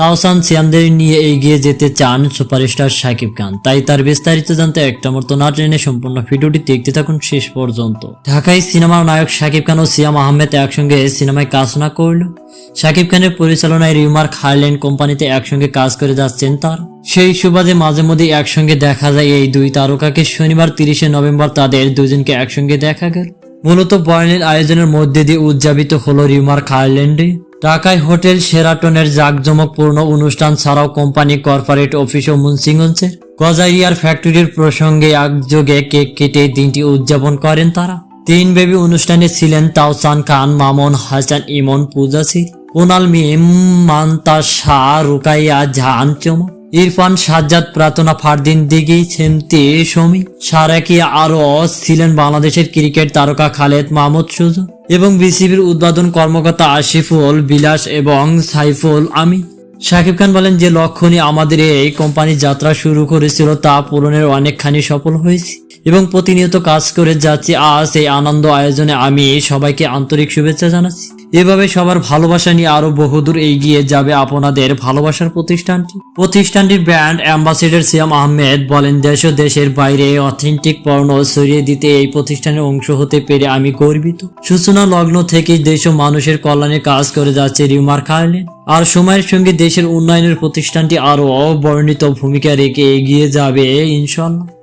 তাওসান সিয়ামদের নিয়ে এগিয়ে যেতে চান সুপারস্টার শাকিব খান। তাই তার বিস্তারিত জানতে একটা মতো না ট্রেনে সম্পূর্ণ ভিডিওটি দেখতে থাকুন শেষ পর্যন্ত। ঢাকায় সিনেমার নায়ক শাকিব খান ও সিয়াম আহমেদ একসঙ্গে সিনেমায় কাজ না করল শাকিব খানের পরিচালনায় রিমার খারল্যান্ড কোম্পানিতে একসঙ্গে কাজ করে যাচ্ছেন তার। সেই সুবাদে মাঝে মধ্যে একসঙ্গে দেখা যায় এই দুই তারকাকে। শনিবার তিরিশে নভেম্বর তাদের দুজনকে একসঙ্গে দেখা গেল। মূলত বয়নের আয়োজনের মধ্যে দিয়ে উদযাপিত হলো রিমার খারল্যান্ডে ঢাকায় হোটেল সেরাটনের জাঁকজমকপূর্ণ অনুষ্ঠান ছাড়াও কোম্পানি কর্পোরেট অফিস ও মুন্সিগঞ্জের গজাইয়ার ফ্যাক্টরির প্রসঙ্গে একযোগে কেক কেটে দিনটি উদযাপন করেন তারা। তিন বেবি অনুষ্ঠানে ছিলেন তাওসান খান, মামুন হাসান, ইমন পূজাসি কোনাল মিম, মান্তা শাহ, রুকাইয়া জাহান চমক। ইরফান সাজ্জাদ প্রার্থনা ফারদিন দিঘি ছেমতি সমী সারাকি আরও ছিলেন বাংলাদেশের ক্রিকেট তারকা খালেদ মাহমুদ সুজু এবং বিসিবির উদ্বোধন কর্মকর্তা আশিফুল, বিলাস এবং সাইফুল আমি শাকিব খান বলেন যে, লক্ষণই আমাদের এই কোম্পানি যাত্রা শুরু করেছিল তা পূরণের অনেকখানি সফল হয়েছি। এবং প্রতিনিয়ত কাজ করে যাচ্ছি। আজ এই আনন্দ আয়োজনে আমি সবাইকে আন্তরিক শুভেচ্ছা জানাচ্ছি। এভাবে সবার ভালোবাসা নিয়ে আরও বহুদূর এগিয়ে যাবে আপনাদের ভালোবাসার প্রতিষ্ঠানটি। প্রতিষ্ঠানটির ব্র্যান্ড অ্যাম্বাসেডর সিয়াম আহমেদ বলেন, দেশ ও দেশের বাইরে অথেন্টিক পণ্য ছড়িয়ে দিতে এই প্রতিষ্ঠানের অংশ হতে পেরে আমি গর্বিত। সূচনা লগ্ন থেকে দেশ ও মানুষের কল্যাণে কাজ করে যাচ্ছে রিমার খার্লেন আর সময়ের সঙ্গে দেশের উন্নয়নের প্রতিষ্ঠানটি আরও অবর্ণিত ভূমিকা রেখে এগিয়ে যাবে ইনশাল্লাহ